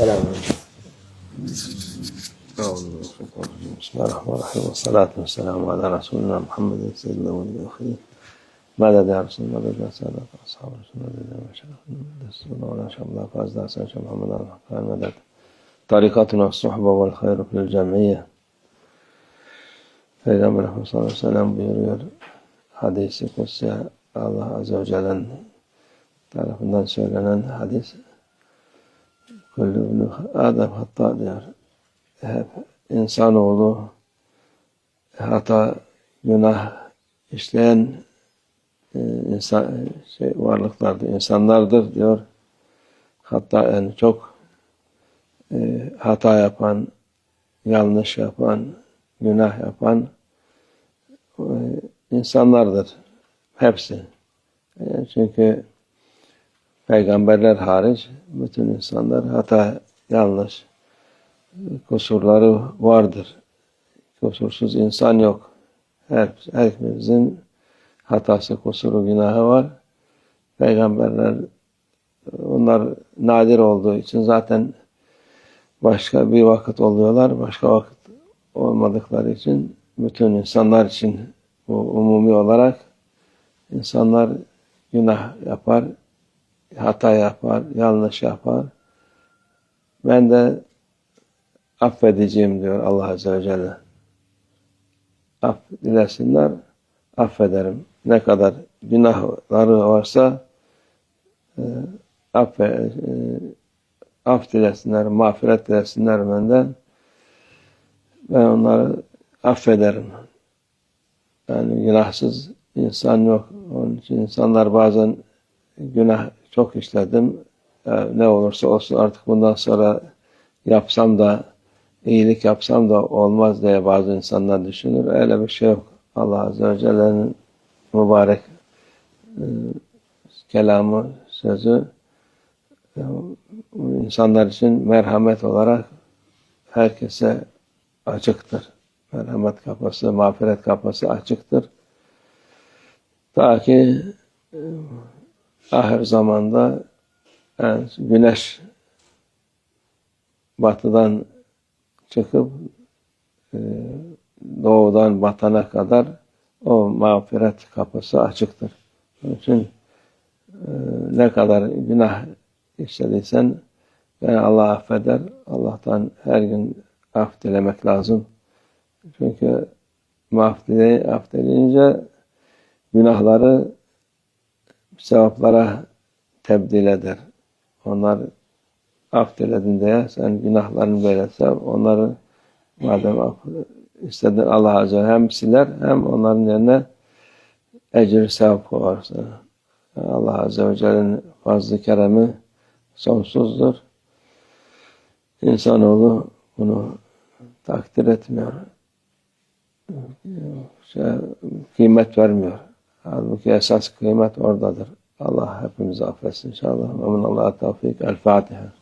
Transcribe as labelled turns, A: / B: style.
A: السلام عليكم. بسم الله الرحمن الرحيم والصلاة والسلام على رسولنا محمد سيدنا ولد أخيه ماذا دعا رسول ماذا دار سادة أصحاب رسول ماذا دار مشايخ رسول الله شاء الله فاز دار سيدنا محمد على الحقان دعا طريقتنا الصحبة والخير في الجمعية. فإذا أمره صلى الله عليه وسلم بيرير hadisi kutsi Allah Azze ve Celle'nin tarafından söylenen حديث Kullu Adem hatta diyor. Hep insanoğlu hata, günah işleyen e, insan, şey, varlıklardır, insanlardır diyor. Hatta en çok e, hata yapan, yanlış yapan, günah yapan e, insanlardır. Hepsi. E, çünkü peygamberler hariç bütün insanlar hata, yanlış, kusurları vardır. Kusursuz insan yok. Her, herkesin hatası, kusuru, günahı var. Peygamberler onlar nadir olduğu için zaten başka bir vakit oluyorlar. Başka vakit olmadıkları için bütün insanlar için bu umumi olarak insanlar günah yapar, hata yapar, yanlış yapar. Ben de affedeceğim diyor Allah Azze ve Celle. Aff dilesinler, affederim. Ne kadar günahları varsa e, affe, e, af dilesinler, mağfiret dilesinler benden. Ben onları affederim. Yani günahsız insan yok. Onun için insanlar bazen günah çok işledim. Yani ne olursa olsun artık bundan sonra yapsam da iyilik yapsam da olmaz diye bazı insanlar düşünür. Öyle bir şey yok. Allah Azze ve Celle'nin mübarek e, kelamı, sözü e, insanlar için merhamet olarak herkese açıktır. Merhamet kapısı, mağfiret kapısı açıktır. Ta ki e, ahir zamanda yani güneş batıdan çıkıp e, doğudan batana kadar o mağfiret kapısı açıktır. Onun için e, ne kadar günah işlediysen yani Allah affeder. Allah'tan her gün af dilemek lazım. Çünkü af dileyince günahları sevaplara tebdil eder. Onlar af diledin diye sen günahlarını böyle. Onları madem af istedin Allah Azze ve hem siler hem onların yerine ecir sevap koyarsın. Allah Azze ve Celle'nin fazlı keremi sonsuzdur. İnsanoğlu bunu takdir etmiyor. Şey, kıymet vermiyor. Halbuki esas kıymet oradadır. Allah hepimizi affetsin inşallah. Ve Allah'a tevfik. El Fatiha.